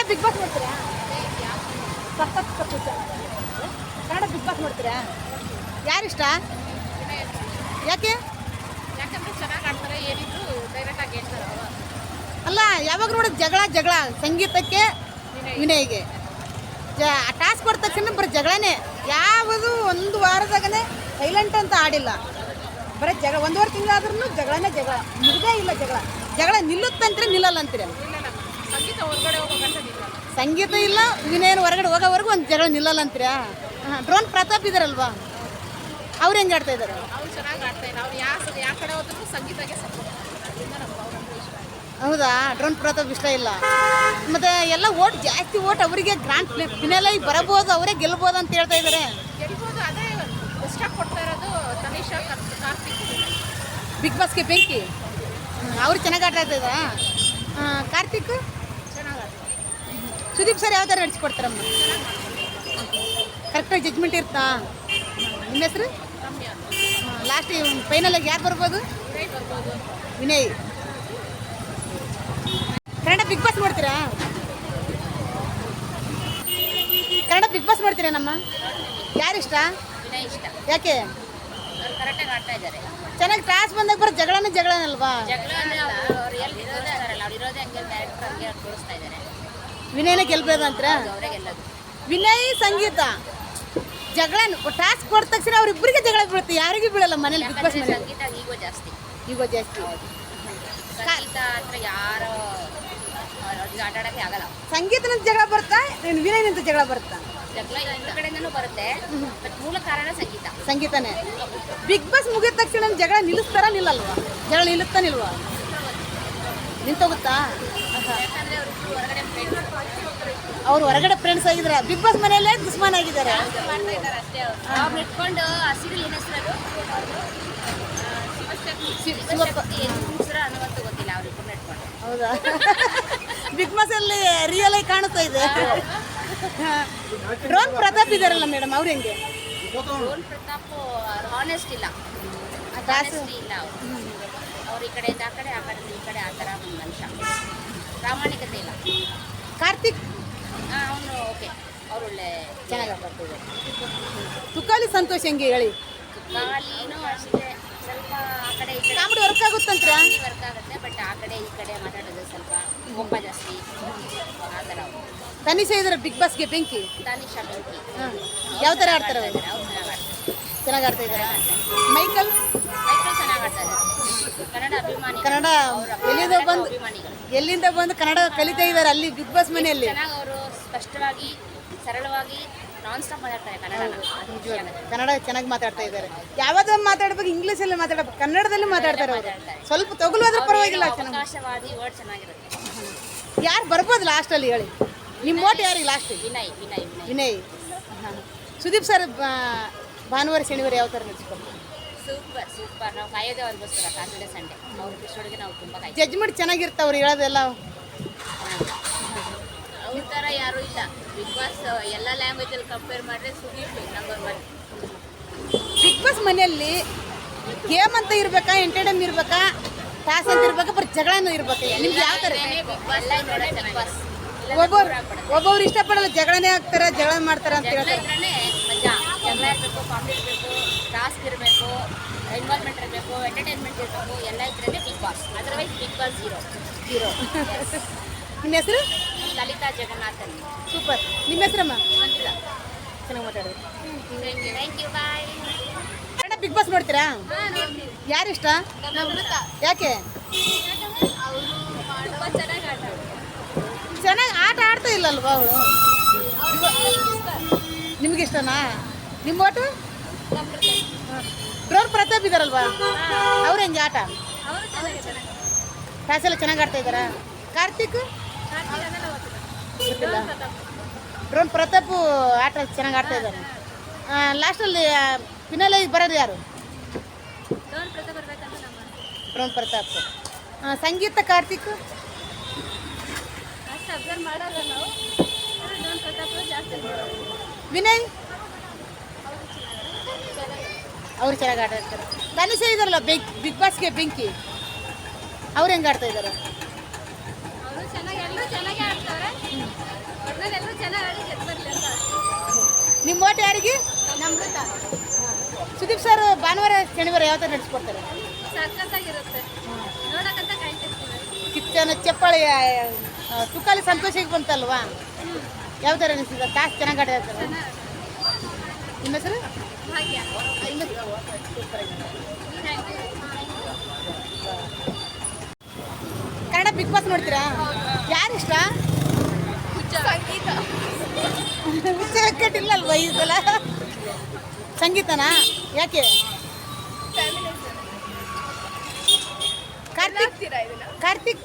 Kannada Bigg Boss ನೋಡ್ತೀರಾ? ಸಖತ್ ಕಪ್ಪು. Kannada Bigg Boss ನೋಡ್ತೀರಾ? ಯಾರಿಷ್ಟ ಯಾಕೆ? ಯಾಕಂದ್ರೆ ಚೆನ್ನಾಗಿ ಆಡ್ತಾರೆ ಏನಿದ್ರು ಡೈರೆಕ್ಟ್ ಆಗಿ ಹೇಳ್ತಾರೆ ಅಲ್ಲ ಯಾವಾಗ ನೋಡಿದ್ ಜಗಳ ಜಗಳ. ಸಂಗೀತಕ್ಕೆ ವಿನಯ್ಗೆ. ಜ ಟಾಸ್ಕ್ ಕೊಟ್ಟ ತಕ್ಷಣ ಬರೀ ಜಗಳನೇ. ಯಾವುದು ಒಂದು ವಾರದಾಗನೇ ಸೈಲೆಂಟ್ ಅಂತ ಆಡಿಲ್ಲ. ಬರೀ ಜಗಳ ಒಂದೂವರೆ ತಿಂಗಳಾದ್ರೂ ಜಗಳನೇ ಜಗಳ. ಮುಗದೇ ಇಲ್ಲ ಜಗಳ. ಜಗಳ ನಿಲ್ಲುತ್ತಂತ್ರಿ ನಿಲ್ಲಲ್ಲ ಅಂತೀರ? ಸಂಗೀತ ಇಲ್ಲ ಇನ್ನೇನು ಹೊರಗಡೆ ಹೋಗೋವರೆಗೂ ಒಂದು ಜಗಳ ನಿಲ್ಲಲ್ಲ ಅಂತೀರಾ? ಡ್ರೋನ್ ಪ್ರತಾಪ್ ಇದಾರಲ್ವಾ? ಅವ್ರು ಹೆಂಗೆ ಆಡ್ತಾ ಇದ್ದಾರೆ. ಹೌದಾ? ಡ್ರೋನ್ ಪ್ರತಾಪ್ ಇಷ್ಟ ಇಲ್ಲ. ಮತ್ತೆ ಎಲ್ಲ ಓಟ್ ಜಾಸ್ತಿ ಓಟ್ ಅವರಿಗೆ ಗ್ರಾಂಡ್ ಆಗಿ ಬರಬಹುದು ಅವರೇ ಗೆಲ್ಬೋದು ಅಂತ ಹೇಳ್ತಾ ಇದ್ದಾರೆ ಬಿಗ್ ಬಾಸ್ಗೆ ಬೆಂಕಿ. ಅವ್ರು ಚೆನ್ನಾಗಿ ಆಟ ಆಡ್ತಾ ಇದ್ದಾರಾ? ಕಾರ್ತಿಕ್? ಸುದೀಪ್ ಸರ್ ಯಾವ ಥರ ನಡೆಸ್ಕೊಡ್ತಾರಮ್ಮ ಕರೆಕ್ಟಾಗಿ ಜಜ್ಮೆಂಟ್ ಇರ್ತಾ? ನಿಮ್ಮ ಹೆಸರು? ಲಾಸ್ಟ್ ಫೈನಲಾಗಿ ಯಾರು ಬರ್ಬೋದು? ವಿನಯ್. ಕನ್ನಡ ಬಿಗ್ ಬಾಸ್ ಮಾಡ್ತೀರಾ ಕನ್ನಡ ಬಿಗ್ ಬಾಸ್ ಮಾಡ್ತೀರಾ ನಮ್ಮ? ಯಾರಿಷ್ಟ ಯಾಕೆ? ಚೆನ್ನಾಗಿ ಟ್ರಾಸ್ ಬಂದಾಗ ಬರೋ ಜಗಳನೇ ಜಗಳನಲ್ವಾ? ವಿನಯನೇ ಗೆಲ್ಬೇಕಂತ್ರ ವಿನಯ್ ಸಂಗೀತ. ಜಗಳ ಟಾಸ್ಕ್ ಕೊಟ್ಟ ತಕ್ಷಣ ಅವ್ರಿಬ್ಬರಿಗೆ ಜಗಳ ಬೀಳುತ್ತೆ. ಯಾರಿಗೂ ಬೀಳಲ್ಲ ಮನೇಲಿ ಬಿಗ್ ಬಾಸ್ ಸಂಗೀತ ಈಗೋ ಜಾಸ್ತಿ. ಈಗ ಜಾಸ್ತಿ. ಸಂಗೀತ ಹತ್ರ ಯಾರು ಆಗಲ್ಲ. ಸಂಗೀತನ ಜಗಳ ಬರ್ತಾ ನೀನು ನಿಂತ ಜಗಳ ಬರ್ತಾ ಜಗಳ ಕಡೆಯಿಂದನೂ ಬರುತ್ತೆ. ಬಟ್ ಮೂಲ ಕಾರಣ ಸಂಗೀತ. ಸಂಗೀತನೇ. ಬಿಗ್ ಬಾಸ್ ಮುಗಿದ ತಕ್ಷಣ ಜಗಳ ನಿಲ್ಲಿಸ್ತಾರ ನಿಲ್ಲಲ್ವಾ? ಜಗಳ ನಿಲ್ಲುತ್ತಾ ನಿಲ್ವಾ? ನಿಂತೋಗುತ್ತಾ? ಅವ್ರು ಹೊರಗಡೆ ಫ್ರೆಂಡ್ಸ್ ಆಗಿದ್ದಾರೆ. ಬಿಗ್ ಬಾಸ್ ಮನೆಯಲ್ಲೇ ದುಸ್ಮಾನ್ ಆಗಿದ್ದಾರೆ. ಹೌದಾ? ಬಿಗ್ ಬಾಸ್ ಅಲ್ಲಿ ರಿಯಲ್ ಆಗಿ ಕಾಣುತ್ತಾ ಇದೆ. ಡ್ರೋನ್ ಪ್ರತಾಪ್ ಇದಾರಲ್ಲ ಮೇಡಮ್ ಅವ್ರು ಹೆಂಗೆ? ರೋನ್ ಪ್ರತಾಪ್ ಹಾನೆಸ್ಟ್ ಇಲ್ಲ. ಇಲ್ಲ ಅವ್ರು. ಅವ್ರು ಈ ಕಡೆ ಆ ಕಡೆ ಆ ಕಡೆ ಈ ಕಡೆ ಆ ಥರ ಮನುಷ್ಯ. ಪ್ರಾಮಾಣಿಕತೆ ಇಲ್ಲ. ಕಾರ್ತಿಕ್? ಅವನು ಓಕೆ. ಅವ್ರು ಒಳ್ಳೆ ಚೆನ್ನಾಗಿ ಬರ್ತಿದೆ ತುಕಾಲಿ ಸಂತೋಷ್ ಹೆಂಗೆ ಹೇಳಿ? ತುಕಾಲಿನೂ ಅಷ್ಟೇ. ಸ್ವಲ್ಪ ಆ ಕಡೆ ಈ ಕಡೆ ಕಾಮಿಡಿ ವರ್ಕ್ ಆಗುತ್ತಂತ್ರ? ವರ್ಕ್ ಆಗುತ್ತೆ ಬಟ್ ಆ ಕಡೆ ಈ ಕಡೆ ಮಾತಾಡೋದು ಸ್ವಲ್ಪ ಕೋಪ ಜಾಸ್ತಿ. ಆ ಥರ ತನಿಷ ತನಿಷಾ ಇದಾರೆ ಬಿಗ್ ಬಾಸ್ಗೆ ಬೆಂಕಿ? ತಾನಿಶಾ ಬೆಂಕಿ. ಹಾಂ. ಯಾವ ಥರ ಆಡ್ತಾರೆ ಅವರು? ಅವ್ರು ಚೆನ್ನಾಗಿ ಆಡ್ತಾರೆ. ಚೆನ್ನಾಗಿ ಆಡ್ತಾ ಇದ್ದಾರೆ ಮೈಕಲ್? ಮೈಕಲ್ ಚೆನ್ನಾಗಿ ಆಡ್ತಾ ಇದ್ದಾರೆ ಕನ್ನಡ ಎಲ್ಲಿಂದ ಬಂದು ಎಲ್ಲಿಂದ ಬಂದು ಕನ್ನಡ ಕಲಿತಾ ಇದ್ದಾರೆ ಅಲ್ಲಿ ಬಿಗ್ ಬಾಸ್ ಮನೆಯಲ್ಲಿ. ಅವರು ಸ್ಪಷ್ಟವಾಗಿ ಸರಳವಾಗಿ ನಾನ್ ಸ್ಟಾಪ್ ಮಾತಾಡ್ತಾರೆ. ಕನ್ನಡ ಚೆನ್ನಾಗಿ ಮಾತಾಡ್ತಾ ಇದ್ದಾರೆ ಯಾವಾಗ ಮಾತಾಡ್ಬೇಕು ಇಂಗ್ಲೀಷಲ್ಲಿ ಮಾತಾಡ್ಬೇಕು ಕನ್ನಡದಲ್ಲಿ ಮಾತಾಡ್ತಾರೆ ಅವರು. ಸ್ವಲ್ಪ ತಗುಲೋದ್ರೆ ಪರವಾಗಿಲ್ಲ ಚೆನ್ನಾಗಿ. ಅವಕಾಶವಾದಿ ವರ್ಡ್ ಚೆನ್ನಾಗಿರುತ್ತೆ. ಯಾರು ಬರ್ಬೋದು ಲಾಸ್ಟಲ್ಲಿ ಹೇಳಿ? ನಿಮ್ಮ ಓಟ್ ಯಾರಿಗೆ ಲಾಸ್ಟ್ ವಿನಯ್ ವಿನಯ್ ವಿನಯ್. ಸುದೀಪ್ ಸರ್ ಭಾನುವಾರ ಶನಿವಾರ ಯಾವ ಥರ ನಡೆಸ್ಕೊಡ್ತಾರೆ ಸೂಪರ್ ಸೂಪರ್. ನಾವು ಕಾಯೋದೇ ಅವ್ರಿಗೋಸ್ಕರ ಸಾಟರ್ಡೆ ಸಂಡೇ ಅವ್ರ ಎಪಿಸೋಡ್ಗೆ ನಾವು ತುಂಬ ಕಾಯ್ತೀವಿ. ಜಡ್ಜ್ಮೆಂಟ್ ಚೆನ್ನಾಗಿರ್ತಾವ್ರು ಹೇಳೋದೆಲ್ಲ. ಅವ್ರ ಥರ ಯಾರೂ ಇಲ್ಲ. ಬಿಗ್ ಬಾಸ್ ಎಲ್ಲ ಲ್ಯಾಂಗ್ವೇಜಲ್ಲಿ ಕಂಪೇರ್ ಮಾಡಿದ್ರೆ Sudeep number one Bigg Boss ಮನೆಯಲ್ಲಿ ಗೇಮ್ ಅಂತ ಇರ್ಬೇಕಾ ಎಂಟರ್ಟೈನ್ ಇರ್ಬೇಕಾ ಟಾಸ್ ಅಂತ ಇರ್ಬೇಕಾ ಬರೀ ಜಗಳನೂ ಇರ್ಬೇಕು? ನಿಮ್ಗೆ ಯಾವ ಥರ ಬಿಗ್ ಬಾಸ್ ನೋಡೋಣ ಬಿಗ್ ಬಾಸ್ ಒಬ್ಬೊಬ್ರು ಒಬ್ಬೊಬ್ರು ಇಷ್ಟಪಡಲ್ಲ ಜಗಳನೇ ಆಗ್ತಾರೆ ಜಗಳ ಮಾಡ್ತಾರೆ ಅಂತ ಹೇಳ್ತಾರೆ. ಮಜಾ. ಜಗಳ ಇರಬೇಕು ಕಾಮಿಡಿ ಟಾಸ್ಕ್ ಇರಬೇಕು ಇನ್ವಾಲ್ವ್ಮೆಂಟ್ ಇರಬೇಕು ಎಂಟರ್ಟೈನ್ಮೆಂಟ್ ಇರಬೇಕು ಎಲ್ಲ ಇದ್ರೆ Bigg Boss otherwise Bigg Boss zero hero ನಿಮ್ಮ ಹೆಸರು? ಲಲಿತಾ ಜಗನ್ನಾಥನ್. ಸೂಪರ್ ನಿಮ್ಮ ಹೆಸರು ಮಂಜುಳಾ. ಚೆನ್ನಾಗಿ ಮಾತಾಡಿದ್ರು thank you bye Kannada Bigg Boss ನೋಡ್ತೀರಾ? ಯಾರು ಇಷ್ಟ? ನಮೃತ ಯಾಕೆ? ಚೆನ್ನಾಗಿ ಆಟ ಚೆನ್ನಾಗಿ ಆಟ ಆಡ್ತಾ ಇಲ್ಲಲ್ವಾ ಅವಳು? ನಿಮ್ಗೆ ಇಷ್ಟನಾ? ನಿಮ್ಮ ಓಟು ಡ್ರೋನ್ ಪ್ರತಾಪ್ ಇದಾರಲ್ವಾ? ಅವ್ರು ಹೆಂಗೆ ಆಟ? ಕ್ಲಾಸ್ ಎಲ್ಲ ಚೆನ್ನಾಗಿ ಆಡ್ತಾ ಇದ್ದಾರಾ? ಕಾರ್ತಿಕ್? ಡ್ರೋನ್ ಪ್ರತಾಪ್ ಆಟ ಚೆನ್ನಾಗಿ ಆಡ್ತಾ ಇದ್ದಾರೆ ಲಾಸ್ಟಲ್ಲಿ ಫಿನಾಲೆ ಬರೋದು ಯಾರು? ಡ್ರೋನ್ ಪ್ರತಾಪ್. ಸಂಗೀತ ಕಾರ್ತಿಕ್? ವಿನಯ್? ಅವ್ರು ಚೆನ್ನಾಗಿ ಆಟ ಆಡ್ತಾರೆ ಧನುಷ್ ಇದಾರಲ್ಲ ಬಿಗ್ ಬಿಗ್ ಬಾಸ್ಗೆ ಬೆಂಕಿ. ಅವ್ರು ಹೆಂಗೆ ಆಡ್ತಾ ಇದ್ದಾರೆ ನಿಮ್ಮ ಓಟ ಯಾರಿಗೆ? ಸುದೀಪ್ ಸರ್ ಭಾನುವಾರ ಶನಿವಾರ ಯಾವ ಥರ ನಡೆಸ್ಕೊಡ್ತಾರೆ? ಕಿಚ್ಚನ ಚಪ್ಪಾಳಿ ತುಕಾಲಿ ಸಂತೋಷಕ್ಕೆ ಬಂತಲ್ವಾ? ಯಾವ ಥರ ಅನಿಸಿದೆ ಕಾಸು ಚೆನ್ನಾಗಿ ಆಟ ಆಡ್ತಾರೆ. ನಿಮ್ಮ ಹೆಸರು? ಕನ್ನಡ ಬಿಗ್ ಬಾಸ್ ನೋಡ್ತೀರಾ? ಯಾರು ಇಷ್ಟ? ಸಂಗೀತ ಹುಚ್ಚ ಕಟ್ಟಿಲ್ಲಲ್ವಾ ಈ ಸಲ? ಸಂಗೀತನಾ? ಯಾಕೆ? ಕಾರ್ತಿಕ್ ಕಾರ್ತಿಕ್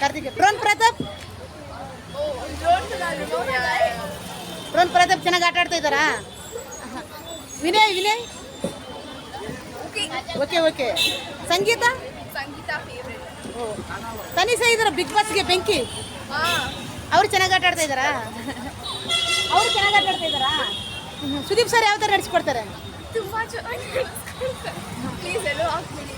ಕಾರ್ತಿಕ್ ಡ್ರೋನ್ ಪ್ರತಾಪ್? ಡ್ರೋನ್ ಪ್ರತಾಪ್ ಚೆನ್ನಾಗಿ ಆಟ ಆಡ್ತಾ ಇದ್ದಾರಾ? ವಿನಯ್ ವಿನಯ್? ಓಕೆ. ಓಕೆ ಸಂಗೀತ? ಸಂಗೀತ ಓ. ತನಿಷಾ ಇದಾರ ಬಿಗ್ ಬಾಸ್ಗೆ ಬೆಂಕಿ? ಅವ್ರು ಚೆನ್ನಾಗಿ ಆಟ ಆಡ್ತಾ ಇದ್ದಾರಾ ಅವ್ರು ಚೆನ್ನಾಗಿ ಆಟ ಆಡ್ತಾ ಇದ್ದಾರಾ ಸುದೀಪ್ ಸರ್ ಯಾವ ಥರ ನಡೆಸ್ಕೊಡ್ತಾರೆ? ತುಂಬಾ ಚೆನ್ನಾಗಿ ಪ್ಲೀಸ್ ಎಲ್ಲೋ ಹಾಕ್ಬಿಡಿ